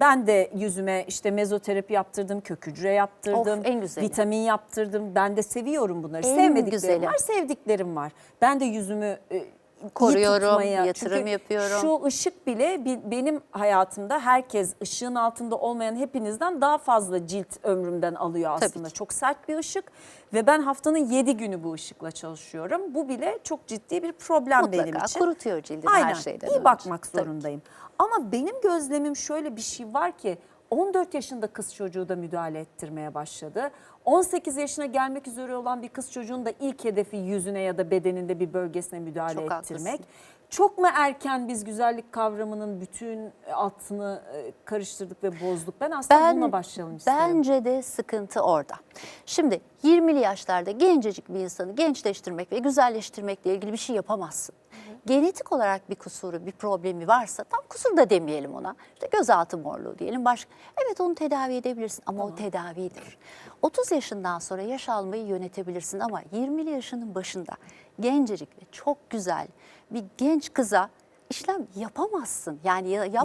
Ben de yüzüme işte mezoterapi yaptırdım, kök hücre yaptırdım, Of, en güzeli. vitamin yaptırdım. Ben de seviyorum bunları. En Sevmediklerim güzeli. var, sevdiklerim var. Ben de yüzümü e, Koruyorum, tutmaya- yatırım Çünkü yapıyorum. Şu ışık bile bi- benim hayatımda herkes ışığın altında olmayan hepinizden daha fazla cilt ömrümden alıyor aslında. Çok sert bir ışık ve ben haftanın 7 günü bu ışıkla çalışıyorum. Bu bile çok ciddi bir problem benim Mutlaka için. kurutuyor cildini Aynen. her şeyden iyi önce. bakmak Tabii. zorundayım. Ama benim gözlemim şöyle bir şey var ki 14 yaşında kız çocuğu da müdahale ettirmeye başladı. 18 yaşına gelmek üzere olan bir kız çocuğun da ilk hedefi yüzüne ya da bedeninde bir bölgesine müdahale Çok ettirmek. haklısın. Çok mu erken biz güzellik kavramının bütün altını e, karıştırdık ve bozduk? Ben aslında bununla başlayalım isterim. Bence de sıkıntı orada. Şimdi 20'li yaşlarda gencecik bir insanı gençleştirmek ve güzelleştirmekle ilgili bir şey yapamazsın. Genetik olarak bir kusuru, bir problemi varsa tam kusur da demeyelim ona. İşte gözaltı morluğu diyelim. Başka, evet onu tedavi edebilirsin ama o tedavidir. 30 yaşından sonra yaş almayı yönetebilirsin ama 20'li yaşının başında gencecik ve çok güzel bir genç kıza işlem yapamazsın. Yani ya- yapmamalısın.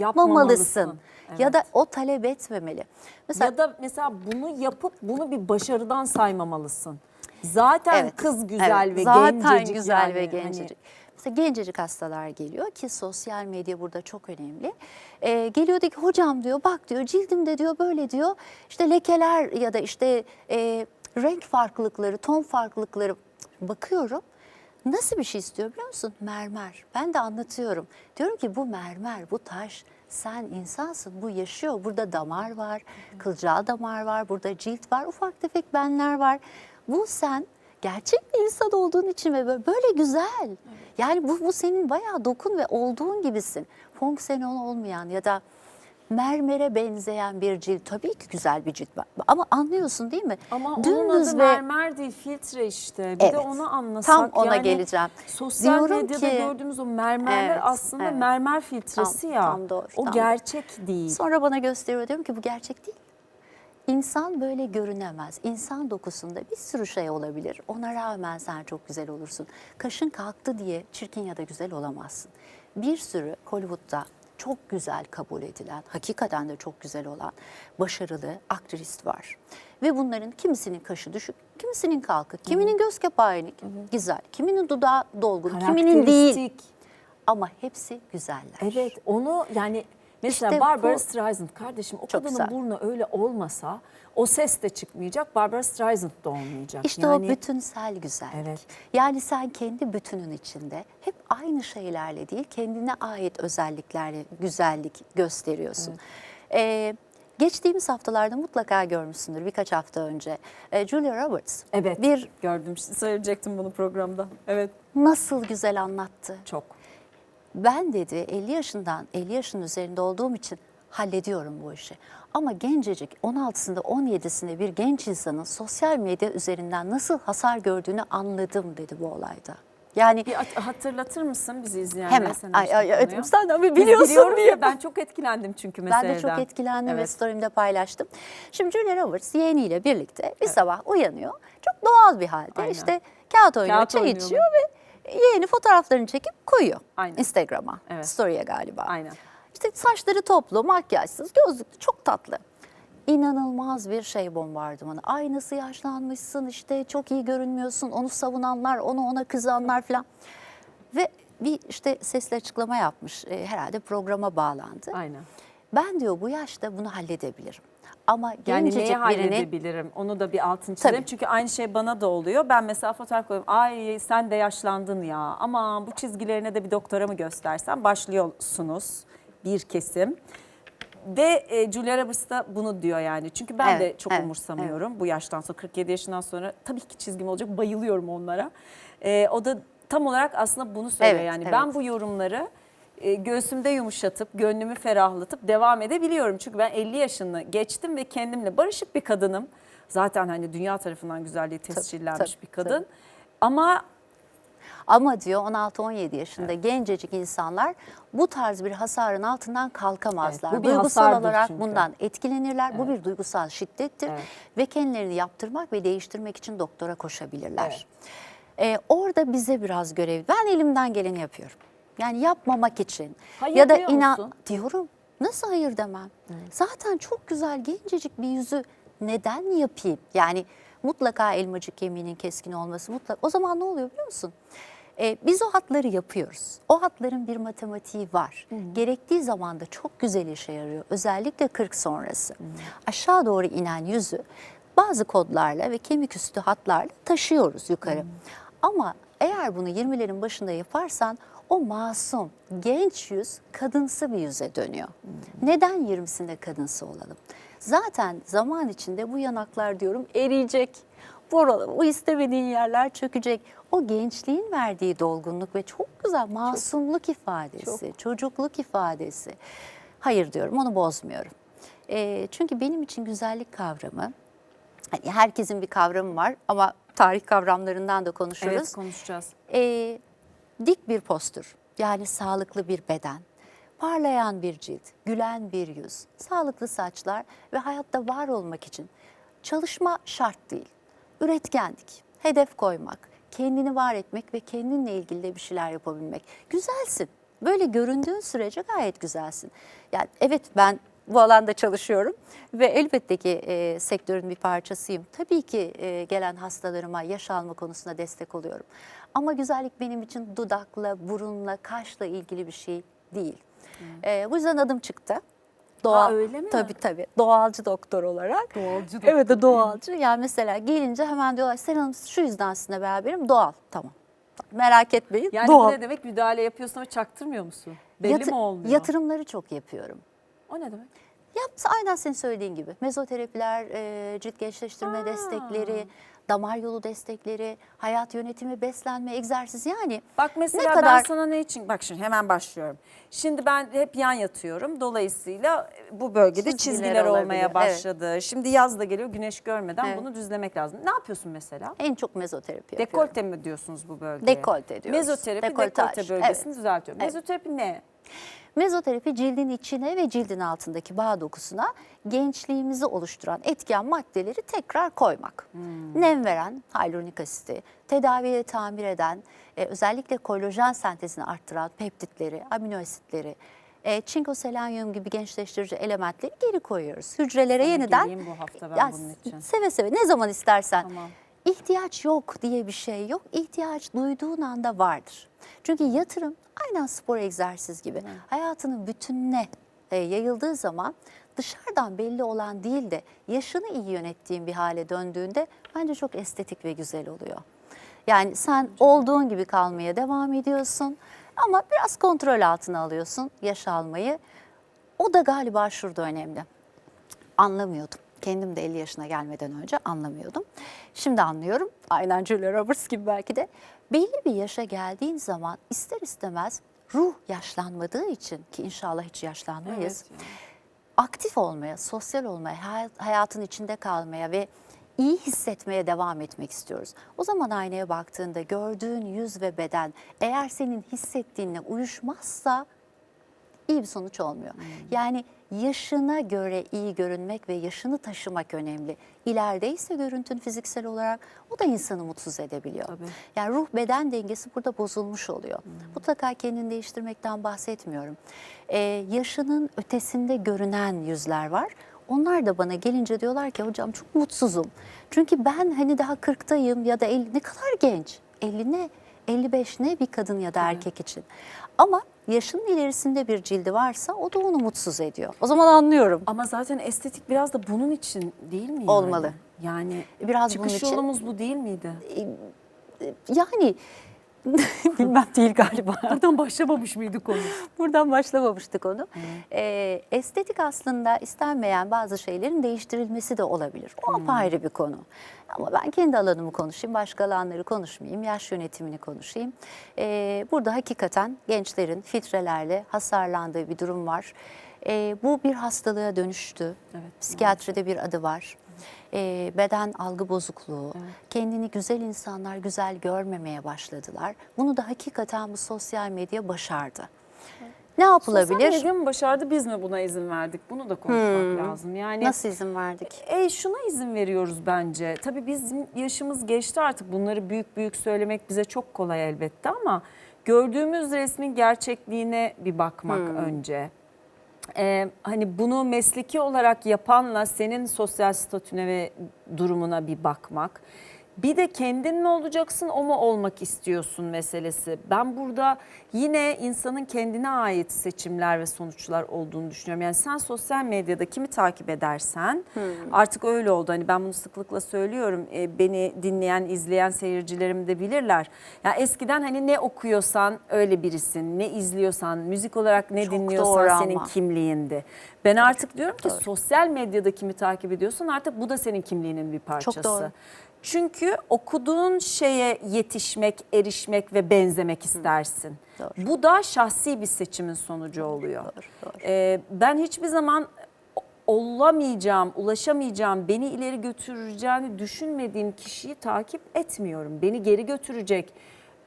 Yapmamalısın, Ya da o talep etmemeli. Mesela Ya da mesela bunu yapıp bunu bir başarıdan saymamalısın. Zaten Evet, kız güzel evet. ve Zaten gencecik güzel yani. ve Hani Mesela gencecik hastalar geliyor ki sosyal medya burada çok önemli. Ee, geliyor diyor ki hocam diyor bak diyor cildimde diyor böyle diyor işte lekeler ya da işte e, renk farklılıkları, ton farklılıkları bakıyorum. Nasıl bir şey istiyor biliyor musun? Mermer. Ben de anlatıyorum. Diyorum ki bu mermer, bu taş. Sen insansın, bu yaşıyor. Burada damar var, kılcal damar var, burada cilt var, ufak tefek benler var. Bu sen gerçek bir insan olduğun için ve böyle, böyle güzel. Yani bu, bu senin bayağı dokun ve olduğun gibisin. Fonksiyonel olmayan ya da mermere benzeyen bir cilt tabii ki güzel bir cilt. Ama anlıyorsun değil mi? Ama onun Dümdüz adı ve- mermer değil filtre işte. Bir Evet. de onu anlasak. Tam ona yani geleceğim. Sosyal Diyorum medyada ki- gördüğümüz o mermerler Evet, aslında evet. mermer filtresi Tam- ya. tam doğru, o tam gerçek değil. Sonra bana gösteriyor diyorum ki bu gerçek değil. İnsan böyle görünemez. İnsan dokusunda bir sürü şey olabilir. Ona rağmen sen çok güzel olursun. Kaşın kalktı diye çirkin ya da güzel olamazsın. Bir sürü Hollywood'da çok güzel kabul edilen, hakikaten de çok güzel olan başarılı aktrist var. Ve bunların kimisinin kaşı düşük, kimisinin kalkık, kiminin göz kapağı inik, güzel, kiminin dudağı dolgun, kiminin değil. Karakteristik. Ama hepsi güzeller. Evet onu yani mesela İşte Barbara bu- Streisand kardeşim o Çok kadının güzel. burnu öyle olmasa o ses de çıkmayacak Barbara Streisand da olmayacak. İşte yani, o bütünsel güzellik. Evet. Yani sen kendi bütünün içinde hep aynı şeylerle değil, kendine ait özelliklerle güzellik gösteriyorsun. Ee, geçtiğimiz haftalarda mutlaka görmüşsündür birkaç hafta önce. Ee, Julia Roberts Evet bir gördüm söyleyecektim bunu programda. Evet nasıl güzel anlattı. çok. Ben dedi 50 yaşından 50 yaşın üzerinde olduğum için hallediyorum bu işi. Ama gencecik 16'sında 17'sinde bir genç insanın sosyal medya üzerinden nasıl hasar gördüğünü anladım dedi bu olayda. Yani Bir at- hatırlatır mısın bizi izleyenlere? hemen sen ay, ay, sen de Biz biliyorsun diye. ben çok etkilendim çünkü Ben meseleden. de çok etkilendim ve Evet. story'imde paylaştım. Şimdi Julia Roberts yeğeniyle birlikte bir sabah uyanıyor. Çok doğal bir halde Aynen. işte kağıt oynuyor, Kağıt çay oynuyorlar. içiyor ve yeğeni fotoğraflarını çekip koyuyor Aynen. Instagram'a, Evet. story'e galiba. Aynen. İşte saçları toplu, makyajsız, gözlüklü, çok tatlı. İnanılmaz bir şey bombardımanı. Ay nasıl yaşlanmışsın, işte çok iyi görünmüyorsun, onu savunanlar, onu ona kızanlar falan. Ve bir işte sesli açıklama yapmış, e, herhalde programa bağlandı. Aynen. Ben diyor bu yaşta bunu halledebilirim. Ama Yani gencecik neyi birini halledebilirim? Onu da bir altın çizelim. Tabii. Çünkü aynı şey bana da oluyor. Ben mesela fotoğraf koyuyorum. Ay sen de yaşlandın ya. Ama bu çizgilerine de bir doktora mı göstersem başlıyorsunuz bir kesim. Ve e, Julia Roberts da bunu diyor yani. Çünkü ben de Evet, çok evet, umursamıyorum. Bu yaştan sonra 47 yaşından sonra tabii ki çizgim olacak. Bayılıyorum onlara. E, o da tam olarak aslında bunu söylüyor Evet, yani. evet. Ben bu yorumları e, göğsümde yumuşatıp, gönlümü ferahlatıp devam edebiliyorum. Çünkü ben 50 yaşını geçtim ve kendimle barışık bir kadınım. Zaten hani dünya tarafından güzelliği tescillenmiş tabii, bir kadın. Ama ama diyor 16-17 yaşında gencecik insanlar bu tarz bir hasarın altından kalkamazlar. Evet, bu duygusal olarak çünkü. bundan etkilenirler. Bu bir duygusal şiddettir Evet. ve kendilerini yaptırmak ve değiştirmek için doktora koşabilirler. Ee, orada bize biraz görev. Ben elimden geleni yapıyorum. Yani yapmamak için Ha, ya da yapıyor inan musun? diyorum. Nasıl hayır demem? Zaten çok güzel gencecik bir yüzü neden yapayım? Yani mutlaka elmacık kemiğinin keskin olması mutlaka. O zaman ne oluyor biliyor musun? Ee, biz o hatları yapıyoruz. O hatların bir matematiği var. Gerektiği zaman da çok güzel işe yarıyor. Özellikle 40 sonrası. Aşağı doğru inen yüzü bazı kodlarla ve kemik üstü hatlarla taşıyoruz yukarı. Ama eğer bunu 20'lerin başında yaparsan o masum, genç yüz kadınsı bir yüze dönüyor. Neden 20'sinde kadınsı olalım? Zaten zaman içinde bu yanaklar diyorum eriyecek. Buralar, o istemediğin yerler çökecek. O gençliğin verdiği dolgunluk ve çok güzel masumluk ifadesi, çocukluk ifadesi. Hayır diyorum onu bozmuyorum. Ee, çünkü benim için güzellik kavramı, hani herkesin bir kavramı var ama tarih kavramlarından da konuşuruz Evet konuşacağız. e, dik bir postür yani sağlıklı bir beden, parlayan bir cilt, gülen bir yüz, sağlıklı saçlar ve hayatta var olmak için çalışma şart değil. Üretkenlik, hedef koymak, kendini var etmek ve kendinle ilgili de bir şeyler yapabilmek. Güzelsin. Böyle göründüğün sürece gayet güzelsin. Yani evet ben bu alanda çalışıyorum ve elbette ki e, sektörün bir parçasıyım. Tabii ki e, gelen hastalarıma yaş alma konusunda destek oluyorum. Ama güzellik benim için dudakla, burunla, kaşla ilgili bir şey değil. E, bu yüzden adım çıktı. Doğal, öyle mi? Tabii tabii. Doğalcı doktor olarak. Doğalcı Evet de doğalcı. Yani mesela gelince hemen diyorlar Seren Hanım şu yüzden sizinle beraberim. Doğal. Tamam. Merak etmeyin. Yani doğal. bu ne demek müdahale yapıyorsun ama çaktırmıyor musun? Belli Yatı- mi olmuyor? Yatırımları çok yapıyorum. O ne demek? Yapsa aynen senin söylediğin gibi. Mezoterapiler, e, cilt gençleştirme destekleri, damar yolu destekleri, hayat yönetimi, beslenme, egzersiz yani. Bak mesela ne ben kadar sana ne için? Bak şimdi hemen başlıyorum. Şimdi ben hep yan yatıyorum. Dolayısıyla bu bölgede Çizgiler çizgiler, olabiliyor, olmaya evet. başladı. Şimdi yaz da geliyor güneş görmeden Evet. bunu düzlemek lazım. Ne yapıyorsun mesela? en çok mezoterapi yapıyorum. Dekolte mi diyorsunuz bu bölgeye? Dekolte diyoruz. Mezoterapi Dekoltaj, dekolte bölgesini düzeltiyor. Mezoterapi ne? Mezoterapi cildin içine ve cildin altındaki bağ dokusuna gençliğimizi oluşturan etken maddeleri tekrar koymak. Nem veren hyaluronik asiti, tedaviye tamir eden, e, özellikle kolajen sentezini arttıran peptitleri, amino asitleri, e, çinko selenyum gibi gençleştirici elementleri geri koyuyoruz. Hücrelere Sana yeniden bu hafta ben Ya, bunun için. Seve seve ne zaman istersen. Tamam. İhtiyaç yok diye bir şey yok. İhtiyaç duyduğun anda vardır. Çünkü yatırım aynen spor egzersiz gibi hayatının bütününe e, yayıldığı zaman dışarıdan belli olan değil de yaşını iyi yönettiğin bir hale döndüğünde bence çok estetik ve güzel oluyor. Yani sen olduğun gibi kalmaya devam ediyorsun ama biraz kontrol altına alıyorsun yaş almayı. O da galiba şurada önemli anlamıyordum. Kendim de 50 yaşına gelmeden önce anlamıyordum. Şimdi anlıyorum. Aynen Julia Roberts gibi belki de. Belli bir yaşa geldiğin zaman ister istemez ruh yaşlanmadığı için ki inşallah hiç yaşlanmayız. Evet. Aktif olmaya, sosyal olmaya, hay- hayatın içinde kalmaya ve iyi hissetmeye devam etmek istiyoruz. O zaman aynaya baktığında gördüğün yüz ve beden eğer senin hissettiğinle uyuşmazsa iyi bir sonuç olmuyor. Yani yaşına göre iyi görünmek ve yaşını taşımak önemli. İlerideyse görüntün fiziksel olarak o da insanı mutsuz edebiliyor. Tabii. Yani ruh beden dengesi burada bozulmuş oluyor. Mutlaka kendini değiştirmekten bahsetmiyorum. Ee, yaşının ötesinde görünen yüzler var. Onlar da bana gelince diyorlar ki hocam çok mutsuzum. Çünkü ben hani daha 40'tayım ya da 50 ne kadar genç. 50 ne? 55 ne bir kadın ya da erkek için. Ama yaşının ilerisinde bir cildi varsa o da onu mutsuz ediyor. O zaman anlıyorum. Ama zaten estetik biraz da bunun için değil mi? Yani? Olmalı. Yani Biraz bunun çıkış için. yolumuz bu değil miydi? Yani bilmem değil galiba. Buradan başlamamış mıydı konu? Buradan başlamamıştık onu. Ee, estetik aslında istenmeyen bazı şeylerin değiştirilmesi de olabilir. O apayrı bir konu. Ama ben kendi alanımı konuşayım, başka alanları konuşmayayım, yaş yönetimini konuşayım. Ee, burada hakikaten gençlerin filtrelerle hasarlandığı bir durum var. Ee, bu bir hastalığa dönüştü. Evet, Psikiyatride bir adı var. Ee, beden algı bozukluğu, kendini güzel insanlar güzel görmemeye başladılar. Bunu da hakikaten bu sosyal medya başardı. Ne yapılabilir? Sosyal medya mı başardı biz mi buna izin verdik? Bunu da konuşmak lazım. Yani Nasıl izin verdik? E şuna izin veriyoruz bence. Tabii bizim yaşımız geçti artık. Bunları büyük büyük söylemek bize çok kolay elbette ama gördüğümüz resmin gerçekliğine bir bakmak önce. E, hani bunu mesleki olarak yapanla senin sosyal statüne ve durumuna bir bakmak. Bir de kendin mi olacaksın o mu olmak istiyorsun meselesi. Ben burada yine insanın kendine ait seçimler ve sonuçlar olduğunu düşünüyorum. Yani sen sosyal medyada kimi takip edersen artık öyle oldu. Hani ben bunu sıklıkla söylüyorum. E, beni dinleyen, izleyen seyircilerim de bilirler. Ya eskiden hani ne okuyorsan öyle birisin, ne izliyorsan, müzik olarak ne Çok dinliyorsan doğru senin ama. kimliğindi. Ben artık diyorum ki sosyal medyada kimi takip ediyorsun artık bu da senin kimliğinin bir parçası. doğru. Çünkü okuduğun şeye yetişmek, erişmek ve benzemek istersin. Doğru. Bu da şahsi bir seçimin sonucu oluyor. Doğru, doğru. Ee, ben hiçbir zaman olamayacağım, ulaşamayacağım, beni ileri götüreceğini düşünmediğim kişiyi takip etmiyorum. Beni geri götürecek,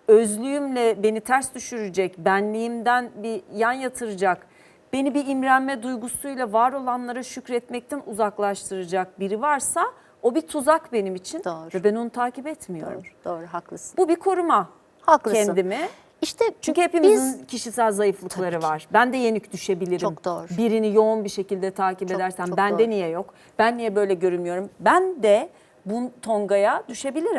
özlüğümle beni ters düşürecek, benliğimden bir yan yatıracak, beni bir imrenme duygusuyla var olanlara şükretmekten uzaklaştıracak biri varsa o bir tuzak benim için Doğru. ve ben onu takip etmiyorum. Doğru, doğru haklısın. Bu bir koruma Haklısın. kendimi. İşte Çünkü hepimizin biz kişisel zayıflıkları var. Ben de yenik düşebilirim. Çok doğru. Birini yoğun bir şekilde takip Çok- edersem çok bende doğru. niye yok? Ben niye böyle görünmüyorum? Ben de bu tongaya düşebilirim.